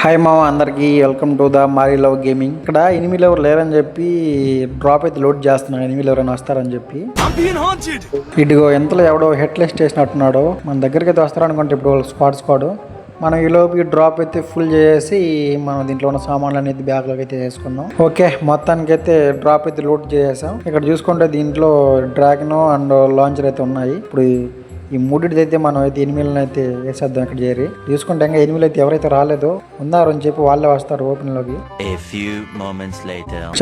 Hi మామ అందరికీ welcome to the Mari love gaming ఇక్కడ ఎనిమిది లెవర్ లేరని చెప్పి డ్రాప్ అయితే లోడ్ చేస్తున్నాను ఎనిమిది ఎవరైనా వస్తారని చెప్పి. ఇటుగో ఎంతలో ఎవడో హెడ్ లెస్ట్ చేసినట్టున్నాడు. మన దగ్గరికి అయితే వస్తారనుకుంటే ఇప్పుడు వాళ్ళు స్క్వాడ్ స్క్వాడ్ మనం ఈ లోపు డ్రాప్ అయితే ఫుల్ చేసి మనం దీంట్లో ఉన్న సామాన్లు అనేది బ్యాగ్లోకి అయితే వేసుకుందాం ఓకే మొత్తానికి అయితే డ్రాప్ అయితే లోడ్ చేసేసాం. ఇక్కడ చూసుకుంటే దీంట్లో డ్రాగన్ అండ్ లాంచర్ అయితే ఉన్నాయి. ఇప్పుడు ఈ- మూడింటిది అయితే మనం అయితే ఎనిమిదిలను అయితే వేసేద్దాం ఇక్కడ చేరి. చూసుకుంటే ఇంకా ఎనిమిది అయితే ఎవరైతే రాలేదో ఉన్నారు అని చెప్పి వాళ్ళే వస్తారు ఓపెన్లోకి.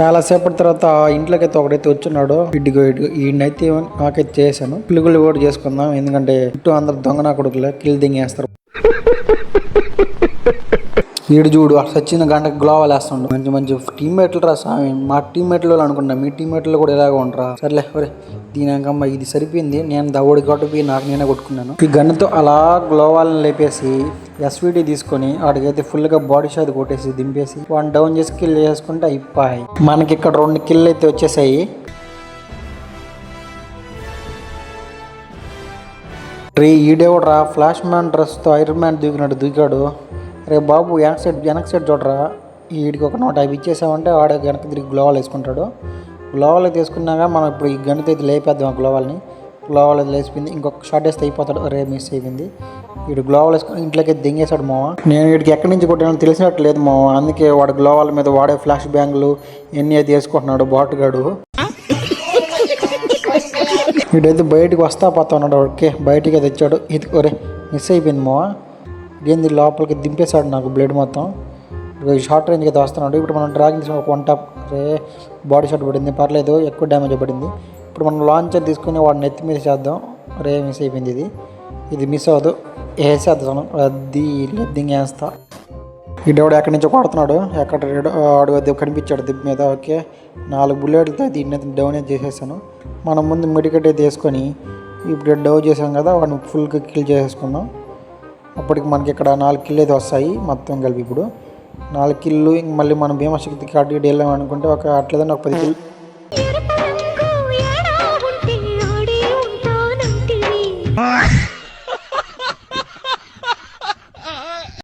చాలా సేపటి తర్వాత ఇంట్లోకి అయితే ఒకడైతే వచ్చున్నాడు ఇడ్డిగో ఇడ్డిగో ఈయనైతే నాకైతే చేశాను. పిలుగులు కూడా చేసుకుందాం ఎందుకంటే చుట్టూ అందరు దొంగ నా కొడుకులే కిల్ దింగేస్తారు. ఈడు చూడు అసలు వచ్చిన గంటకు గ్లోవల్ వేస్తుండు. మంచి మంచి టీమ్మేట్లు రా స్వామి. మా టీమ్మేట్లు అనుకున్నా మీ టీమ్మేట్లు కూడా ఇలాగ ఉంటారా సర్లే ఒరే దీని ఇది సరిపోయింది. నేను దవ్వుడి కొట్టుపోయి నాకు నేనే కొట్టుకున్నాను. ఈ గన్నుతో అలా గ్లోవాల్ని లేపేసి ఎస్విడి తీసుకొని వాడికైతే ఫుల్గా బాడీ షాట్ కొట్టేసి దింపేసి వాడిని డౌన్ చేసి కిల్ చేసుకుంటే అయిపోయి. మనకి ఇక్కడ రెండు కిల్ అయితే వచ్చేసాయి. రే ఈడేవడరా? ఫ్లాష్ మ్యాన్ డ్రెస్తో ఐరన్ మ్యాన్ దూకినట్టు దూకాడు. రే బాబు వెనక సైడ్ వెనక సైడ్ చూడరా? వీడికి ఒక నూట యాభై ఇచ్చేసామంటే వాడు వెనక తిరిగి గ్లోవాల్ వేసుకుంటాడు. గ్లోవాల్ అయితే వేసుకున్నాక మనం ఇప్పుడు ఈ గణిత అయితే లేపేద్దాం ఆ గ్లోవాల్ని. గ్లోవాల్ అయితే లేచిపోయింది. ఇంకొక షార్ట్ వేస్తే అయిపోతాడు. రే మిస్ అయిపోయింది. వీడు గ్లోవాల్ వేసుకుని ఇంట్లోకి అయితే దింగేశాడు మావ నేను వీడికి ఎక్కడి నుంచి కొట్టానో తెలిసినట్టు లేదు మావ అందుకే వాడు గ్లోవాల్ మీద వాడే ఫ్లాష్ బ్యాంగులు ఎన్ని అయితే వేసుకుంటున్నాడు బాటుగాడు. వీడైతే బయటికి వస్తా పోతా ఉన్నాడు. ఓకే బయటికి తెచ్చాడు. ఇది ఒరే మిస్ అయిపోయింది మావా ఏంది లోపలికి దింపేశాడు నాకు బ్లడ్ మొత్తం. ఇప్పుడు షార్ట్ రేంజ్కి అయితే వస్తున్నాడు. ఇప్పుడు మనం డ్రాగింగ్ తీసుకుని ఒక వన్ టాప్ రే బాడీ షాట్ పడింది. పర్లేదు ఎక్కువ డ్యామేజ్ పడింది. ఇప్పుడు మనం లాంచర్ తీసుకుని వాడిని నెత్తి మీద చేద్దాం. రే మిస్ అయిపోయింది ఇది. ఇది మిస్ అవ్వదు. వేసేద్దాం. రద్దీ లద్దింగ్ వేస్తా. ఈడెవడు ఎక్కడి నుంచో కొడుతున్నాడు. ఎక్కడ ఆడు అది కనిపించాడు దిబ్బ మీద. ఓకే. నాలుగు బుల్లెట్లతో దీన్ని డౌన్ అయితే చేసేసాను. మనం ముందు మెడికెట్ అయితే వేసుకొని ఇప్పుడు డౌ చేసాం కదా వాడిని ఫుల్గా కిల్ చేసేసుకుందాం అప్పటికి మనకి ఇక్కడ నాలుగు కిల్లు అయితే వస్తాయి మొత్తం కలిపి ఇప్పుడు. నాలుగు కిల్లు ఇంక మళ్ళీ మనం భీమశక్తి కార్డు వెళ్ళాం అనుకుంటే ఒక అట్లేదని ఒక పది కిల్లు